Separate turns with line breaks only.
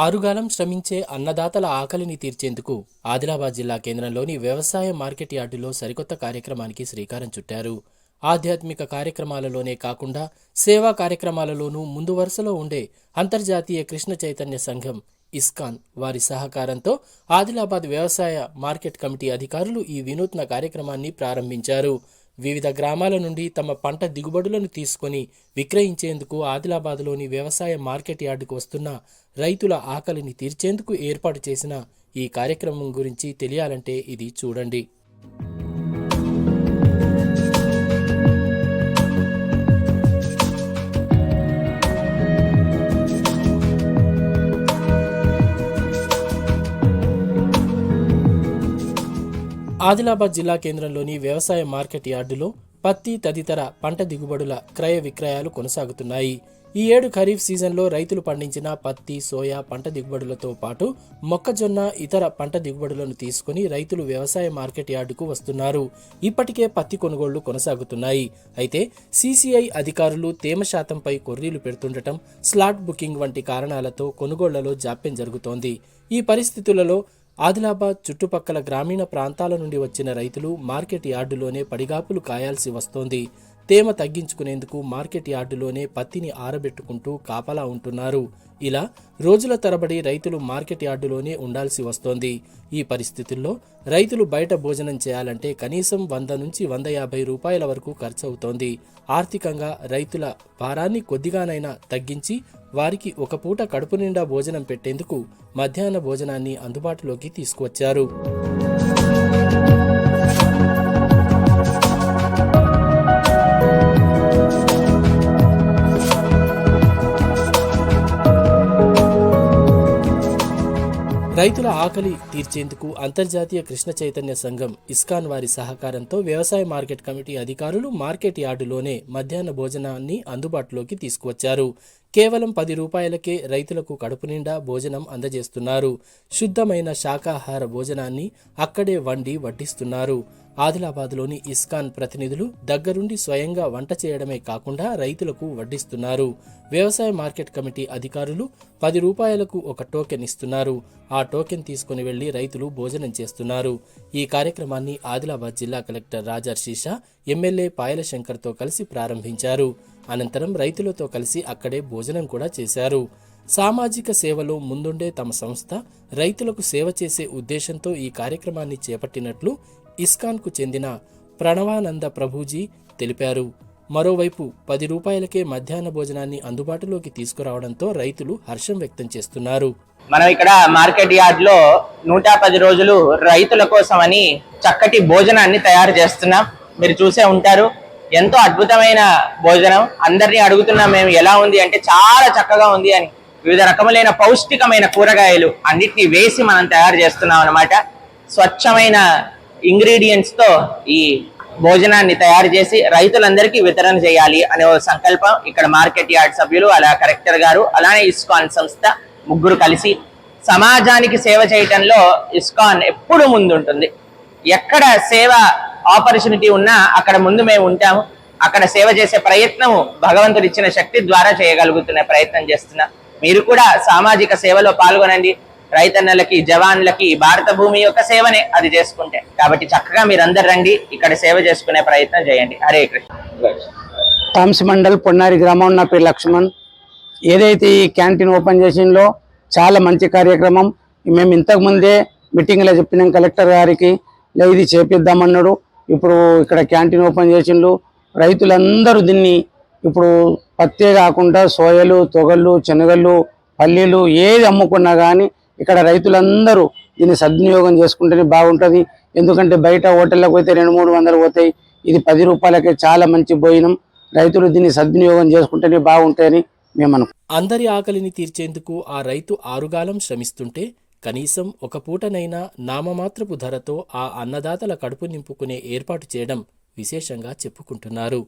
ఆరుగాలం శ్రమించే అన్నదాతల ఆకలిని తీర్చేందుకు ఆదిలాబాద్ జిల్లా కేంద్రంలోని వ్యవసాయ మార్కెట్ యార్డులో సరికొత్త కార్యక్రమానికి శ్రీకారం చుట్టారు. ఆధ్యాత్మిక కార్యక్రమాలలోనే కాకుండా సేవా కార్యక్రమాలలోనూ ముందు వరుసలో ఉండే అంతర్జాతీయ కృష్ణ చైతన్య సంఘం ఇస్కాన్ వారి సహకారంతో ఆదిలాబాద్ వ్యవసాయ మార్కెట్ కమిటీ అధికారులు ఈ వినూత్న కార్యక్రమాన్ని ప్రారంభించారు. వివిధ గ్రామాల నుండి తమ పంట దిగుబడులను తీసుకొని విక్రయించేందుకు ఆదిలాబాద్లోని వ్యవసాయ మార్కెట్ యార్డుకు వస్తున్న రైతుల ఆకలిని తీర్చేందుకు ఏర్పాటు చేసిన ఈ కార్యక్రమం గురించి తెలియాలంటే ఇది చూడండి. ఆదిలాబాద్ జిల్లా కేంద్రంలోని వ్యవసాయ మార్కెట్ యార్డులో పత్తి తదితర పంట దిగుబడుల క్రయ విక్రయాలు కొనసాగుతున్నాయి. ఈ ఏడు ఖరీఫ్ సీజన్లో రైతులు పండించిన పత్తి సోయా పంట దిగుబడులతో పాటు మొక్కజొన్న ఇతర పంట దిగుబడులను తీసుకుని రైతులు వ్యవసాయ మార్కెట్ యార్డుకు వస్తున్నారు. ఇప్పటికే పత్తి కొనుగోళ్ళు కొనసాగుతున్నాయి. అయితే సీసీఐ అధికారులు తేమ శాతంపై కొర్రీలు పెడుతుండటం స్లాట్ బుకింగ్ వంటి కారణాలతో కొనుగోళ్ళలో జాప్యం జరుగుతోంది. ఈ పరిస్థితులలో ఆదిలాబాద్ చుట్టుపక్కల గ్రామీణ ప్రాంతాల నుండి వచ్చిన రైతులు మార్కెట్ యార్డులోనే పడిగాపులు కాయాల్సి వస్తోంది. తేమ తగ్గించుకునేందుకు మార్కెట్ యార్డులోనే పత్తిని ఆరబెట్టుకుంటూ కాపలా ఉంటున్నారు. ఇలా రోజుల తరబడి రైతులు మార్కెట్ యార్డులోనే ఉండాల్సి వస్తోంది. ఈ పరిస్థితుల్లో రైతులు బయట భోజనం చేయాలంటే కనీసం వంద నుంచి వంద యాభై రూపాయల వరకు ఖర్చవుతోంది. ఆర్థికంగా రైతుల భారాన్ని కొద్దిగానైనా తగ్గించి వారికి ఒక పూట కడుపు నిండా భోజనం పెట్టేందుకు మధ్యాహ్న భోజనాన్ని అందుబాటులోకి తీసుకువచ్చారు. రైతుల ఆకలి తీర్చేందుకు అంతర్జాతీయ కృష్ణ చైతన్య సంఘం ఇస్కాన్ వారి సహకారంతో వ్యవసాయ మార్కెట్ కమిటీ అధికారులు మార్కెట్ యార్డులోనే మధ్యాహ్న భోజనాన్ని అందుబాటులోకి తీసుకువచ్చారు. కేవలం పది రూపాయలకే రైతులకు కడుపు నిండా భోజనం అందజేస్తున్నారు. శుద్ధమైన శాకాహార భోజనాన్ని అక్కడే వండి వడ్డిస్తున్నారు. ఆదిలాబాద్లోని ఇస్కాన్ ప్రతినిధులు దగ్గరుండి స్వయంగా వంట చేయడమే కాకుండా రైతులకు వడ్డిస్తున్నారు. వ్యవసాయ మార్కెట్ కమిటీ అధికారులు పది రూపాయలకు ఒక టోకెన్ ఇస్తున్నారు. ఆ టోకెన్ తీసుకుని వెళ్ళి రైతులు భోజనం చేస్తున్నారు. ఈ కార్యక్రమాన్ని ఆదిలాబాద్ జిల్లా కలెక్టర్ రాజర్షీషా ఎమ్మెల్యే పాయల శంకర్తో కలిసి ప్రారంభించారు. అనంతరం రైతులతో కలిసి అక్కడే భోజనం కూడా చేశారు. సామాజిక సేవలో ముందుండే తమ సంస్థ రైతులకు సేవ చేసే ఉద్దేశంతో ఈ కార్యక్రమాన్ని చేపట్టినట్లు ఇస్కాన్కు చెందిన ప్రణవానంద ప్రభుజీ తెలిపారు. మరోవైపు పది రూపాయలకే మధ్యాహ్న భోజనాన్ని అందుబాటులోకి తీసుకురావడంతో రైతులు హర్షం వ్యక్తం చేస్తున్నారు.
మనం ఇక్కడ మార్కెట్ యార్డ్లో నూట పది రోజులు రైతుల కోసం అని చక్కటి భోజనాన్ని తయారు చేస్తున్నాం. మీరు చూసే ఉంటారు. ఎంతో అద్భుతమైన భోజనం. అందరినీ అడుగుతున్నాం మేము ఎలా ఉంది అంటే చాలా చక్కగా ఉంది అని. వివిధ రకములైన పౌష్టికమైన కూరగాయలు అన్నిటినీ వేసి మనం తయారు చేస్తున్నాం అనమాట స్వచ్ఛమైన ఇంగ్రీడియంట్స్తో ఈ భోజనాన్ని తయారు చేసి రైతులందరికీ వితరణ చేయాలి అనే ఒక సంకల్పం ఇక్కడ మార్కెట్ యార్డ్ సభ్యులు అలా కలెక్టర్ గారు అలానే ఇస్కాన్ సంస్థ ముగ్గురు కలిసి సమాజానికి సేవ చేయటంలో ఇస్కాన్ ఎప్పుడు ముందుంటుంది. ఎక్కడ సేవ ఆపర్చునిటీ ఉన్నా అక్కడ ముందు మేము ఉంటాము. అక్కడ సేవ చేసే ప్రయత్నము భగవంతుడు ఇచ్చిన శక్తి ద్వారా చేయగలుగుతున్న ప్రయత్నం చేస్తున్నా. మీరు కూడా సామాజిక సేవలో పాల్గొనండి. రైతన్నలకి జవాన్లకి భారత భూమి యొక్క సేవనే అది చేసుకుంటే. కాబట్టి చక్కగా మీరందరు రండి ఇక్కడ సేవ చేసుకునే ప్రయత్నం చేయండి. హరే కృష్ణ.
థామ్స్ మండల్ పొన్నారి గ్రామం నా పేరు లక్ష్మణ్. ఏదైతే ఈ క్యాంటీన్ ఓపెన్ చేసిందో చాలా మంచి కార్యక్రమం. మేము ఇంతకుముందే మీటింగ్లో చెప్పినాం కలెక్టర్ గారికి ఇది చేపిద్దామన్నాడు. ఇప్పుడు ఇక్కడ క్యాంటీన్ ఓపెన్ చేసిండు. రైతులందరూ దీన్ని ఇప్పుడు పత్తే కాకుండా సోయలు తొగళ్ళు శనగలు పల్లీలు ఏది అమ్ముకున్నా కానీ ఇక్కడ రైతులందరూ దీన్ని సద్వినియోగం చేసుకుంటేనే బాగుంటుంది. ఎందుకంటే బయట హోటళ్ళకు పోతే రెండు మూడు వందలు పోతాయి. ఇది పది రూపాయలకే చాలా మంచి భోజనం. రైతులు దీన్ని సద్వినియోగం చేసుకుంటేనే బాగుంటాయని మేము అనుకుంటున్నాం.
అందరి ఆకలిని తీర్చేందుకు ఆ రైతు ఆరుగాలం శ్రమిస్తుంటే కనీసం ఒక పూటనైనా నామమాత్రపు ధరతో ఆ అన్నదాతల కడుపు నింపుకునే ఏర్పాటు చేయడం విశేషంగా చెప్పుకుంటున్నారు.